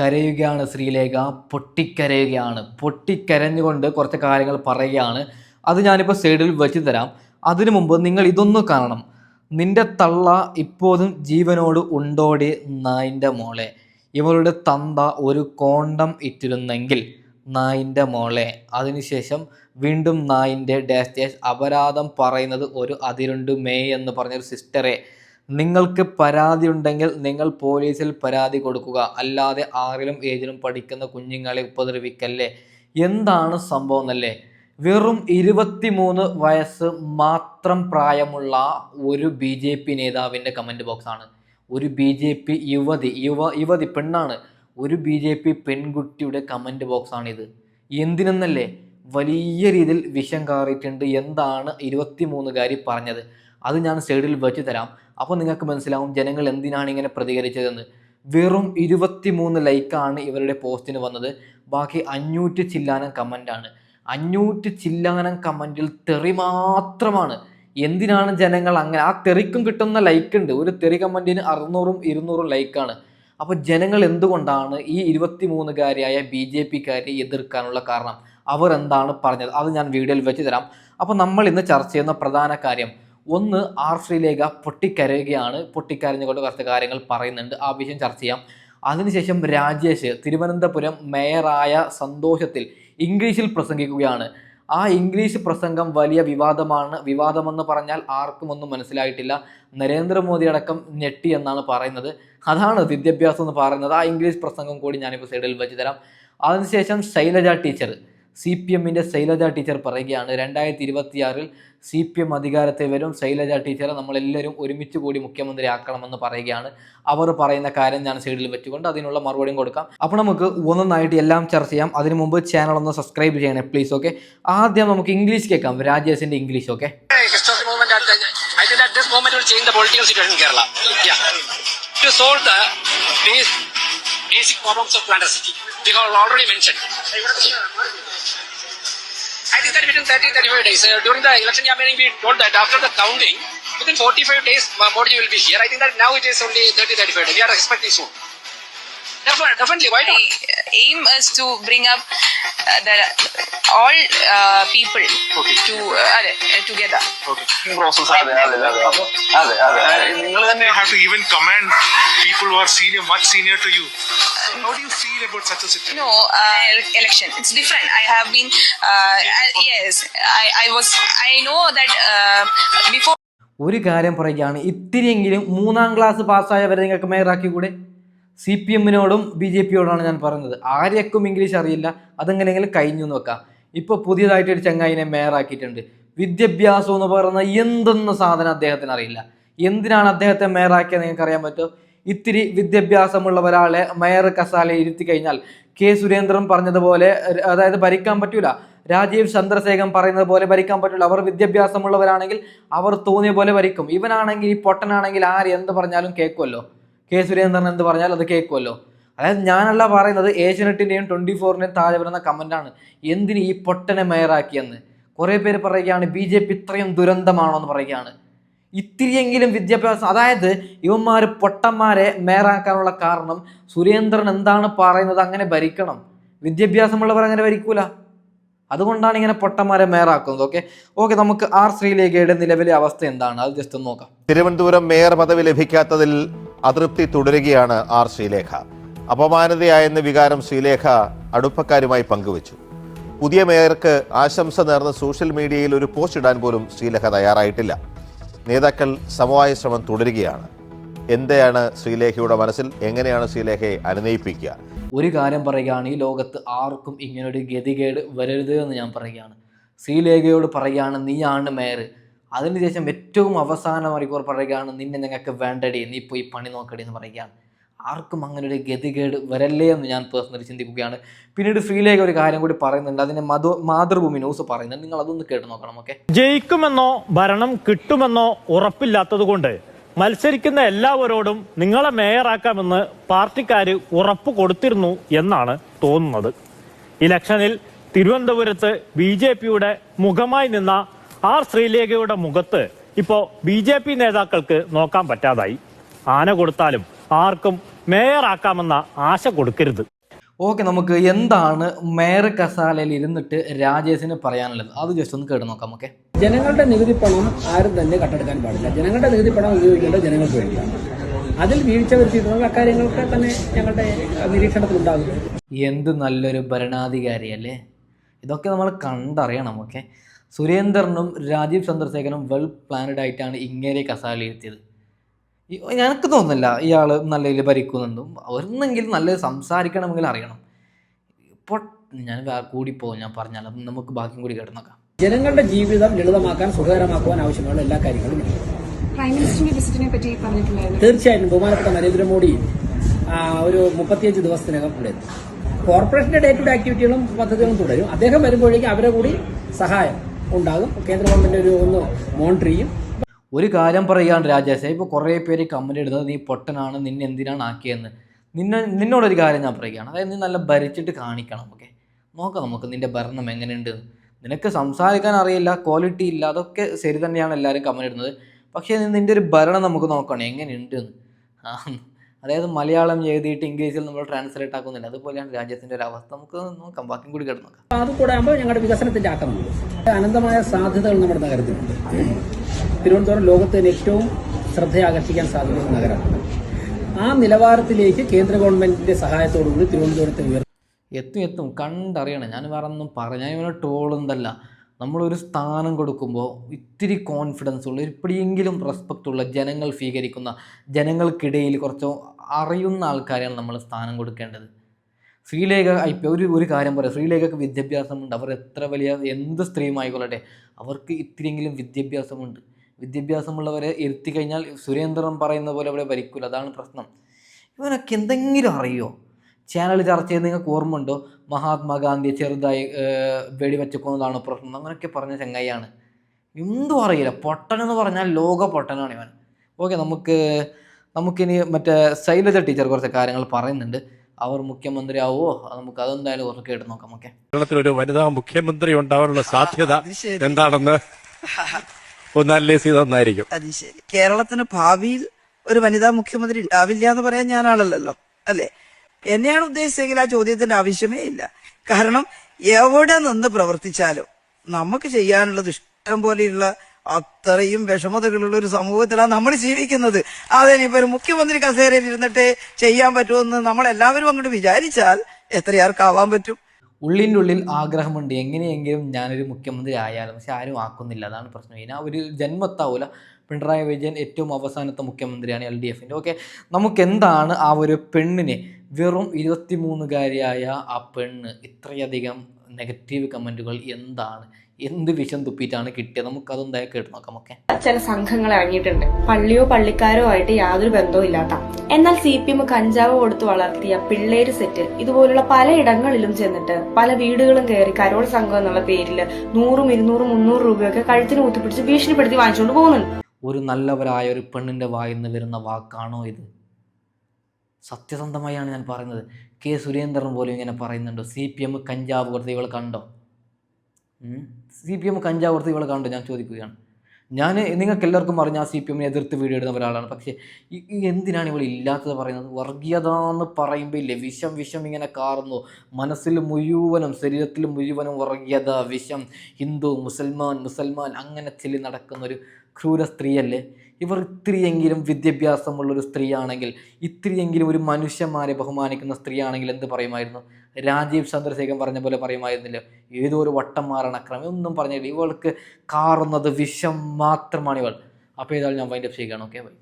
കരയുകയാണ് ശ്രീലേഖ. പൊട്ടിക്കരയുകയാണ്. പൊട്ടിക്കരഞ്ഞുകൊണ്ട് കുറച്ച് കാര്യങ്ങൾ പറയുകയാണ്. അത് ഞാനിപ്പോൾ സൈഡിൽ വെച്ച് തരാം. അതിനു മുമ്പ് നിങ്ങൾ ഇതൊന്ന് കാണണം. നിന്റെ തള്ള ഇപ്പോഴും ജീവനോട് ഉണ്ടോടി നായിന്റെ മോളെ. ഇവളുടെ തന്ത ഒരു കോണ്ടം ഇട്ടിരുന്നെങ്കിൽ നായിന്റെ മോളെ. അതിനുശേഷം വീണ്ടും നായിന്റെ ഡാഷ് ഡാഷ് അപരാധം പറയുന്നത് ഒരു അതിരുണ്ട് മേ എന്ന് പറഞ്ഞൊരു സിസ്റ്ററെ നിങ്ങൾക്ക് പരാതി ഉണ്ടെങ്കിൽ നിങ്ങൾ പോലീസിൽ പരാതി കൊടുക്കുക. അല്ലാതെ ആറിലും ഏഴിലും പഠിക്കുന്ന കുഞ്ഞുങ്ങളെ ഉപദ്രവിക്കല്ലേ? എന്താണ് സംഭവം എന്നല്ലേ? വെറും ഇരുപത്തിമൂന്ന് വയസ്സ് മാത്രം പ്രായമുള്ള ഒരു ബി ജെ പി നേതാവിന്റെ കമന്റ് ബോക്സാണ് ഒരു ബി ജെ പി യുവതി യുവ യുവതി പെണ്ണാണ്. ഒരു ബി ജെ പി പെൺകുട്ടിയുടെ കമന്റ് ബോക്സാണിത് എന്തിനെന്നല്ലേ? വലിയ രീതിയിൽ വിഷം കാറിയിട്ടുണ്ട്. എന്താണ് ഇരുപത്തിമൂന്നുകാരി പറഞ്ഞത്? അത് ഞാൻ സൈഡിൽ വെച്ച് തരാം. അപ്പോൾ നിങ്ങൾക്ക് മനസ്സിലാവും ജനങ്ങൾ എന്തിനാണ് ഇങ്ങനെ പ്രതികരിച്ചതെന്ന്. വെറും ഇരുപത്തിമൂന്ന് ലൈക്കാണ് ഇവരുടെ പോസ്റ്റിന് വന്നത്. ബാക്കി അഞ്ഞൂറ്റി ചില്ലാനം കമന്റാണ് അഞ്ഞൂറ്റി ചില്ലാനം കമന്റിൽ തെറി മാത്രമാണ്. എന്തിനാണ് ജനങ്ങൾ അങ്ങനെ? ആ തെറിക്കും കിട്ടുന്ന ലൈക്ക് ഉണ്ട്. ഒരു തെറി കമന്റിന് അറുന്നൂറും ഇരുന്നൂറും ലൈക്കാണ് അപ്പോൾ ജനങ്ങൾ എന്തുകൊണ്ടാണ് ഈ ഇരുപത്തിമൂന്നുകാരിയായ ബി ജെ പിക്കാരെ എതിർക്കാനുള്ള കാരണം? അവർ എന്താണ് പറഞ്ഞത്? അത് ഞാൻ വീഡിയോയിൽ വെച്ച് തരാം. അപ്പോൾ നമ്മൾ ഇന്ന് ചർച്ച ചെയ്യുന്ന പ്രധാന കാര്യം ഒന്ന് ആർ ശ്രീലേഖ പൊട്ടിക്കരയുകയാണ്. പൊട്ടിക്കരഞ്ഞുകൊണ്ട് കുറച്ച് കാര്യങ്ങൾ പറയുന്നുണ്ട്. ആ വിഷയം ചർച്ച ചെയ്യാം. അതിനുശേഷം രാജേഷ് തിരുവനന്തപുരം മേയറായ സന്തോഷത്തിൽ ഇംഗ്ലീഷിൽ പ്രസംഗിക്കുകയാണ്. ആ ഇംഗ്ലീഷ് പ്രസംഗം വലിയ വിവാദമാണ്. വിവാദമെന്ന് പറഞ്ഞാൽ ആർക്കും ഒന്നും മനസ്സിലായിട്ടില്ല. നരേന്ദ്രമോദി അടക്കം ഞെട്ടി എന്നാണ് പറയുന്നത്. അതാണ് വിദ്യാഭ്യാസം എന്ന് പറയുന്നത്. ആ ഇംഗ്ലീഷ് പ്രസംഗം കൂടി ഞാനിപ്പോൾ സൈഡിൽ വെച്ച് തരാം. അതിനുശേഷം ശൈലജ ടീച്ചർ. സി പി എമ്മിന്റെ ശൈലജ ടീച്ചർ പറയുകയാണ് രണ്ടായിരത്തി ഇരുപത്തിയാറിൽ സി പി എം അധികാരത്തിൽ വരും ശൈലജ ടീച്ചറെ നമ്മളെല്ലാവരും ഒരുമിച്ച് കൂടി മുഖ്യമന്ത്രി ആക്കണമെന്ന് പറയുകയാണ്. അവർ പറയുന്ന കാര്യം ഞാൻ സൈഡിൽ വെച്ചുകൊണ്ട് അതിനുള്ള മറുപടിയും കൊടുക്കാം. അപ്പോൾ നമുക്ക് ഒന്നൊന്നായിട്ട് എല്ലാം ചർച്ച ചെയ്യാം. അതിനു മുമ്പ് ചാനൽ ഒന്ന് സബ്സ്ക്രൈബ് ചെയ്യണേ പ്ലീസ് ഓക്കെ ആദ്യം നമുക്ക് ഇംഗ്ലീഷ് കേൾക്കാം. രാജേഷിന്റെ English okay I think this moment will change the political situation in Kerala. Yeah. To solve basic problems of Planta City, we have already mentioned. I think that within 30 35 days, uh, during the election campaigning, we told that after the counting, within 45 days, Modi will be here. I think that now it is only 30 35 days. We are expecting soon. Definitely, definitely. Why not? The aim is to bring up uh, the all uh, people Okay. to uh, അതെ, together. Process അതെ അതെ അതെ അതെ അതെ അതെ നിങ്ങൾ തന്നെ you have to even command people who are senior, much senior to you. So how do you feel about such a situation? No, uh, election. It's different. I have been. Uh, I- yes, I, I was. I know that uh, before. ഒരു കാര്യം പറയുകയാണ് ഇത്തിരിയെങ്കിലും മൂന്നാം class പാസ്സായവരെ നിങ്ങൾക്ക് മേയറാക്കി കൂടെ C P എമ്മിനോടും B J പിയോടാണ് ഞാൻ പറഞ്ഞത്. ആരെയൊക്കെ ഇംഗ്ലീഷ് അറിയില്ല. അതെങ്ങനെയെങ്കിലും കഴിഞ്ഞു എന്ന് വെക്കാം. ഇപ്പോൾ പുതിയതായിട്ട് ഒരു ചങ്ങായിനെ മേയറാക്കിയിട്ടുണ്ട്. വിദ്യാഭ്യാസം എന്ന് പറയുന്ന എന്തെന്ന സാധനം അദ്ദേഹത്തിന് അറിയില്ല. എന്തിനാണ് അദ്ദേഹത്തെ മേയറാക്കിയത് നിങ്ങൾക്ക് അറിയാൻ പറ്റുമോ? ഇത്തിരി വിദ്യാഭ്യാസമുള്ള ഒരാളെ മേയർ കസാലെ ഇരുത്തി കഴിഞ്ഞാൽ കെ സുരേന്ദ്രൻ പറഞ്ഞതുപോലെ അതായത് ഭരിക്കാൻ പറ്റൂല. രാജീവ് ചന്ദ്രശേഖരൻ പറയുന്നത് പോലെ ഭരിക്കാൻ പറ്റില്ല അവർ വിദ്യാഭ്യാസമുള്ളവരാണെങ്കിൽ അവർ തോന്നിയ പോലെ ഭരിക്കും. ഇവനാണെങ്കിൽ ഈ പൊട്ടനാണെങ്കിൽ ആര് എന്ത് പറഞ്ഞാലും കേൾക്കുമല്ലോ. കെ സുരേന്ദ്രൻ എന്ന് പറഞ്ഞാൽ അത് കേൾക്കുമല്ലോ. അതായത് ഞാനല്ല പറയുന്നത് ഏഷ്യനെറ്റിന്റെയും ട്വന്റി ഫോറിന്റെയും താഴെ വരുന്ന കമന്റാണ് എന്തിന് ഈ പൊട്ടനെ മേയറാക്കിയെന്ന് കുറേ പേര് പറയുകയാണ് ബി ജെ പി ഇത്രയും ദുരന്തമാണോ എന്ന് പറയുകയാണ്. ഇത്തിരിയെങ്കിലും വിദ്യാഭ്യാസം അതായത് ഇവന്മാർ പൊട്ടന്മാരെ മേയറാക്കാനുള്ള കാരണം സുരേന്ദ്രൻ എന്താണ് പറയുന്നത് അങ്ങനെ ഭരിക്കണം. വിദ്യാഭ്യാസമുള്ളവർ അങ്ങനെ ഭരിക്കൂല. അതുകൊണ്ടാണ് ഇങ്ങനെ പൊട്ടന്മാരെ മേയറാക്കുന്നത് ഓക്കെ ഓക്കെ നമുക്ക് ആർ ശ്രീലേഖയുടെ നിലവിലെ അവസ്ഥ എന്താണ്? അത് ജസ്റ്റ് നോക്കാം. തിരുവനന്തപുരം മേയർ പദവി ലഭിക്കാത്തതിൽ അതൃപ്തി തുടരുകയാണ് ആർ ശ്രീലേഖ. അപമാനതയായെന്ന വികാരം ശ്രീലേഖ അടുപ്പക്കാരുമായി പങ്കുവച്ചു. പുതിയ മേയർക്ക് ആശംസ നേർന്ന് സോഷ്യൽ മീഡിയയിൽ ഒരു പോസ്റ്റ് ഇടാൻ പോലും ശ്രീലേഖ തയ്യാറായിട്ടില്ല. നേതാക്കൾ സമവായ ശ്രമം തുടരുകയാണ്. എന്താണ് ശ്രീലേഖയുടെ മനസ്സിൽ? എങ്ങനെയാണ് ശ്രീലേഖയെ അനുനയിപ്പിക്കുക? ഒരു കാര്യം പറയുകയാണ് ഈ ലോകത്ത് ആർക്കും ഇങ്ങനൊരു ഗതികേട് വരരുത് എന്ന് ഞാൻ പറയുകയാണ്. ശ്രീലേഖയോട് പറയുകയാണ് നീയാണ് മേയർ. അതിനുശേഷം ഏറ്റവും അവസാന മണിക്കൂർ പറയുകയാണ് നിന്നെ ഞങ്ങൾക്ക് വേണ്ടടി നീ പോയി പണി നോക്കടി എന്ന് പറയുകയാണ്. ആർക്കും അങ്ങനെ ഒരു ഗതികേട് വരല്ലേ എന്ന് ഞാൻ പേഴ്സണലി ചിന്തിക്കുകയാണ്. പിന്നീട് ശ്രീലേഖ ഒരു കാര്യം കൂടി പറയുന്നുണ്ട്. അതിനെ മധു മാതൃഭൂമി ന്യൂസ് പറയുന്നുണ്ട്. നിങ്ങൾ അതൊന്ന് കേട്ട് നോക്കണം ഓക്കെ? ജയിക്കുമെന്നോ ഭരണം കിട്ടുമെന്നോ ഉറപ്പില്ലാത്തതുകൊണ്ട് മത്സരിക്കുന്ന എല്ലാവരോടും നിങ്ങളെ മേയറാക്കാമെന്ന് പാർട്ടിക്കാർ ഉറപ്പ് കൊടുത്തിരുന്നു എന്നാണ് തോന്നുന്നത്. ഇലക്ഷനിൽ തിരുവനന്തപുരത്ത് ബി മുഖമായി നിന്ന ആർ ശ്രീലേഖയുടെ മുഖത്ത് ഇപ്പോ ബി ജെ പി നേതാക്കൾക്ക് നോക്കാൻ പറ്റാതായി. ആന കൊടുത്താലും ആർക്കും മേയറാക്കാമെന്ന ആശ കൊടുക്കരുത്. ഓക്കെ നമുക്ക് എന്താണ് മേയർ കസാലയിൽ ഇരുന്നിട്ട് രാജേഷിന് പറയാനുള്ളത്? അത് ജസ്റ്റ് ഒന്ന് കേട്ട് നോക്കാം ഓക്കെ ജനങ്ങളുടെ നികുതി പണം ആരും തന്നെ കട്ടെടുക്കാൻ പാടില്ല. ജനങ്ങളുടെ നികുതി പണം ഉപയോഗിക്കേണ്ടത് ജനങ്ങൾക്ക് വേണ്ടിയാണ്. അതിൽ വീഴ്ച വരുത്തിയിട്ടുള്ള അക്കാര്യങ്ങളൊക്കെ തന്നെ ഞങ്ങളുടെ നിരീക്ഷണത്തിലുണ്ടാകും എന്ത് നല്ലൊരു ഭരണാധികാരിയല്ലേ? ഇതൊക്കെ നമ്മൾ കണ്ടറിയണം ഓക്കെ സുരേന്ദ്രനും രാജീവ് ചന്ദ്രശേഖരനും വെൽ പ്ലാനഡ് ആയിട്ടാണ് ഇങ്ങനെ കസാലി എത്തിയത്. എനിക്ക് തോന്നുന്നില്ല ഇയാൾ നല്ല രീതിയിൽ ഭരിക്കുന്നെന്നും ഒന്നെങ്കിലും നല്ല സംസാരിക്കണമെങ്കിൽ അറിയണം. ഇപ്പോൾ ഞാൻ കൂടി കൂടിപ്പോകും ഞാൻ പറഞ്ഞാൽ നമുക്ക് ബാക്കിയും കൂടി കേട്ടുനോക്കാം ജനങ്ങളുടെ ജീവിതം ലളിതമാക്കാൻ സുഖകരമാക്കുവാൻ ആവശ്യമുള്ള എല്ലാ കാര്യങ്ങളും പ്രൈം മിനിസ്റ്ററിന്റെ വിസിറ്റിനെ പറ്റി പറഞ്ഞിട്ടുണ്ടായിരുന്നു. തീർച്ചയായും ബഹുമാനപ്പെട്ട നരേന്ദ്രമോദി ഒരു മുപ്പത്തിയഞ്ച് ദിവസത്തിനകം ഇവിടെ എത്തും. കോർപ്പറേഷന്റെ ഡേ ടു ഡേ ആക്ടിവിറ്റികളും പദ്ധതികളും തുടരും. അദ്ദേഹം വരുമ്പോഴേക്കും അവരെ കൂടി സഹായം. ഉണ്ടാകും. കേന്ദ്ര ഗവൺമെന്റ് ഒരു ഒന്ന് മോണിറ്റർ ചെയ്യും. ഒരു കാര്യം പറയുകയാണ് രാജേഷ് ഇപ്പോൾ കുറേ പേര് കമന്റ് ഇടുന്നത് നീ പൊട്ടനാണ് നിന്നെ എന്തിനാണ് ആക്കിയെന്ന്. നിന്നെ നിന്നോടൊരു കാര്യം ഞാൻ പറയുകയാണ്. അതായത് നീ നല്ല ഭരിച്ചിട്ട് കാണിക്കണം ഓക്കെ നോക്കാം നമുക്ക് നിന്റെ ഭരണം എങ്ങനെയുണ്ട്. നിനക്ക് സംസാരിക്കാൻ അറിയില്ല ക്വാളിറ്റി ഇല്ല അതൊക്കെ ശരി തന്നെയാണ് എല്ലാവരും കമന്റ് ഇടുന്നത്. പക്ഷേ നിന്റെ ഒരു ഭരണം നമുക്ക് നോക്കണം എങ്ങനെയുണ്ട് എന്ന്. അതായത് മലയാളം എഴുതിയിട്ട് ഇംഗ്ലീഷിൽ നമ്മൾ ട്രാൻസ്ലേറ്റ് ആക്കുന്നില്ല അതുപോലെയാണ് രാജ്യത്തിന്റെ ഒരു അവസ്ഥ. നമുക്ക് നോക്കാം. ബാക്കിയും കൂടി കിടന്നു അത് കൂടെ ആകുമ്പോൾ ഞങ്ങളുടെ വികസനത്തിന്റെ ആക്രമണം. അനന്തമായ സാധ്യതകൾ നമ്മുടെ നഗരത്തിൽ തിരുവനന്തപുരം ലോകത്തിന് ഏറ്റവും ശ്രദ്ധയാകർഷിക്കാൻ സാധിക്കുന്ന നഗരമാണ് ആ നിലവാരത്തിലേക്ക് കേന്ദ്ര ഗവൺമെന്റിന്റെ സഹായത്തോടുകൂടി തിരുവനന്തപുരത്തെ ഉയർന്നു എത്തും എത്തും. കണ്ടറിയണം. ഞാൻ വേറെ ഒന്നും പറഞ്ഞു ഞാൻ ഇവനെ ട്രോളെന്തല്ല നമ്മളൊരു സ്ഥാനം കൊടുക്കുമ്പോൾ ഇത്തിരി കോൺഫിഡൻസ് ഉള്ള എപ്പോഴെങ്കിലും റെസ്പെക്റ്റ് ഉള്ള ജനങ്ങൾ സ്വീകരിക്കുന്ന ജനങ്ങൾക്കിടയിൽ കുറച്ച് അറിയുന്ന ആൾക്കാരെയാണ് നമ്മൾ സ്ഥാനം കൊടുക്കേണ്ടത്. ശ്രീലേഖ ഇപ്പം ഒരു ഒരു കാര്യം പറയാം. ശ്രീലേഖക്ക് വിദ്യാഭ്യാസമുണ്ട്. അവർ എത്ര വലിയ എന്ത് സ്ത്രീയുമായിക്കൊള്ളട്ടെ അവർക്ക് ഇത്തിരിയെങ്കിലും വിദ്യാഭ്യാസമുണ്ട്. വിദ്യാഭ്യാസമുള്ളവരെ ഇരുത്തി കഴിഞ്ഞാൽ സുരേന്ദ്രൻ പറയുന്ന പോലെ അവിടെ ഭരിക്കില്ല അതാണ് പ്രശ്നം. ഇവനൊക്കെ എന്തെങ്കിലും അറിയോ? ചാനൽ ചർച്ച ചെയ്ത് നിങ്ങൾക്ക് ഓർമ്മ ഉണ്ടോ മഹാത്മാഗാന്ധിയെ ചെറുതായി വെടിവെച്ചക്കൊന്നതാണ് വെടിവെച്ച് പ്രശ്നം. അങ്ങനെയൊക്കെ പറഞ്ഞ ചങ്ങായിയാണ്. എന്തും അറിയില്ല. പൊട്ടനെന്ന് പറഞ്ഞാൽ ലോക പൊട്ടനാണ് ഇവൻ. ഓക്കെ നമുക്ക് നമുക്കിനി മറ്റേ ശൈലജ ടീച്ചർ കുറച്ച് കാര്യങ്ങൾ പറയുന്നുണ്ട്. അവർ മുഖ്യമന്ത്രിയാവോ? അത് നമുക്ക് അതെന്തായാലും കുറച്ച് കേട്ട് നോക്കാം. ഓക്കെ. കേരളത്തിൽ ഒരു വനിതാ മുഖ്യമന്ത്രി ഉണ്ടാവാനുള്ള സാധ്യത എന്താണെന്ന് ഒന്ന് അനലൈസ് ചെയ്ത് നന്നായിരിക്കും അത് ശരി. കേരളത്തിന് ഭാവിയിൽ ഒരു വനിതാ മുഖ്യമന്ത്രി ഉണ്ടാവില്ല എന്ന് പറയാൻ ഞാൻ അല്ലേ അല്ലെ? എന്നെയാണ് ഉദ്ദേശിച്ചെങ്കിൽ ആ ചോദ്യത്തിന്റെ ആവശ്യമേ ഇല്ല. കാരണം എവിടെ നിന്ന് പ്രവർത്തിച്ചാലും നമുക്ക് ചെയ്യാനുള്ളത് ഇഷ്ടം പോലെയുള്ള അത്രയും വിഷമതകളുള്ള ഒരു സമൂഹത്തിലാണ് നമ്മൾ ജീവിക്കുന്നത്. അതിനിപ്പോ ഒരു മുഖ്യമന്ത്രി കസേരയിൽ ഇരുന്നിട്ട് ചെയ്യാൻ പറ്റുമെന്ന് നമ്മൾ എല്ലാവരും അങ്ങോട്ട് വിചാരിച്ചാൽ എത്രയാർക്കാവാൻ പറ്റും? ഉള്ളിന്റെ ഉള്ളിൽ ആഗ്രഹമുണ്ട്. എങ്ങനെയെങ്കിലും ഞാനൊരു മുഖ്യമന്ത്രി ആയാലും പക്ഷെ ആരും ആക്കുന്നില്ല. അതാണ് പ്രശ്നം. ഇനി ആ ഒരു ജന്മത്താവൂല. പിണറായി വിജയൻ ഏറ്റവും അവസാനത്തെ മുഖ്യമന്ത്രിയാണ് എൽ ഡി എഫിന്റെ. ഓക്കെ നമുക്ക് എന്താണ് ആ ഒരു പെണ്ണിനെ വെറും ഇരുപത്തിമൂന്നുകാരിയായ ആ പെണ്ണ് ഇത്രയധികം നെഗറ്റീവ് കമന്റുകൾ എന്താണ് എന്ത് വിഷം തുപ്പിയിട്ടാണ് കിട്ടിയത്? നമുക്കതൊന്നായി കേട്ട് നോക്കാം ഓക്കെ. ചില സംഘങ്ങൾ ഇറങ്ങിയിട്ടുണ്ട്. പള്ളിയോ പള്ളിക്കാരോ ആയിട്ട് യാതൊരു ബന്ധവും ഇല്ലാത്ത. എന്നാൽ സി പി എം കഞ്ചാവ് കൊടുത്ത് വളർത്തിയ പിള്ളേര് സെറ്റ് ഇതുപോലുള്ള പല ഇടങ്ങളിലും ചെന്നിട്ട് പല വീടുകളും കയറി കരോൾ സംഘം എന്നുള്ള പേരിൽ നൂറും ഇരുന്നൂറും മുന്നൂറ് രൂപയൊക്കെ കഴുത്തിന് കുത്തിപ്പിടിച്ച് ഭീഷണിപ്പെടുത്തി വാങ്ങിച്ചുകൊണ്ട് പോകുന്നുണ്ട്. ഒരു നല്ലവരായ ഒരു പെണ്ണിന്റെ വായിൽ നിന്ന് വരുന്ന വാക്കാണോ ഇത്? സത്യസന്ധമായാണ് ഞാൻ പറയുന്നത്. കെ. സുരേന്ദ്രൻ പോലും ഇങ്ങനെ പറയുന്നുണ്ടോ. സി. പി. എം. കഞ്ചാവ് കൊടുത്ത് ഇവൾ കണ്ടോ? സി. പി. എം. കഞ്ചാവ് കൊടുത്ത് ഇവൾ കണ്ടോ? ഞാൻ ചോദിക്കുകയാണ്. ഞാൻ നിങ്ങൾക്ക് എല്ലാവർക്കും അറിഞ്ഞ ആ സി. പി. എമ്മിനെ എതിർത്ത് വീഡിയോ ഇടുന്ന ഒരാളാണ്. പക്ഷേ എന്തിനാണ് ഇവൾ ഇല്ലാത്തത് പറയുന്നത്? വർഗീയത എന്ന് പറയുമ്പോൾ ഇല്ലേ? വിഷം വിഷം ഇങ്ങനെ കാറുന്നു. മനസ്സിൽ മുഴുവനും ശരീരത്തിൽ മുഴുവനും വർഗീയത വിഷം. ഹിന്ദു മുസൽമാൻ മുസൽമാൻ അങ്ങനെ ചെല്ലി നടക്കുന്ന ഒരു ക്രൂര സ്ത്രീയല്ലേ? ഇവർ ഇത്തിരിയെങ്കിലും വിദ്യാഭ്യാസമുള്ളൊരു സ്ത്രീയാണെങ്കിൽ ഇത്രയെങ്കിലും ഒരു മനുഷ്യന്മാരെ ബഹുമാനിക്കുന്ന സ്ത്രീയാണെങ്കിൽ എന്ത് പറയുമായിരുന്നു? രാജീവ് ചന്ദ്രശേഖരൻ പറഞ്ഞ പോലെ പറയുമായിരുന്നില്ല. ഏതോ ഒരു വട്ടം മാറണക്രമം ഒന്നും പറഞ്ഞില്ല. ഇവൾക്ക് കാറുന്നത് വിഷം മാത്രമാണ് ഇവൾ. അപ്പോൾ ഏതായാലും ഞാൻ വൈൻഡപ്പ് ചെയ്യുകയാണ്. Okay bye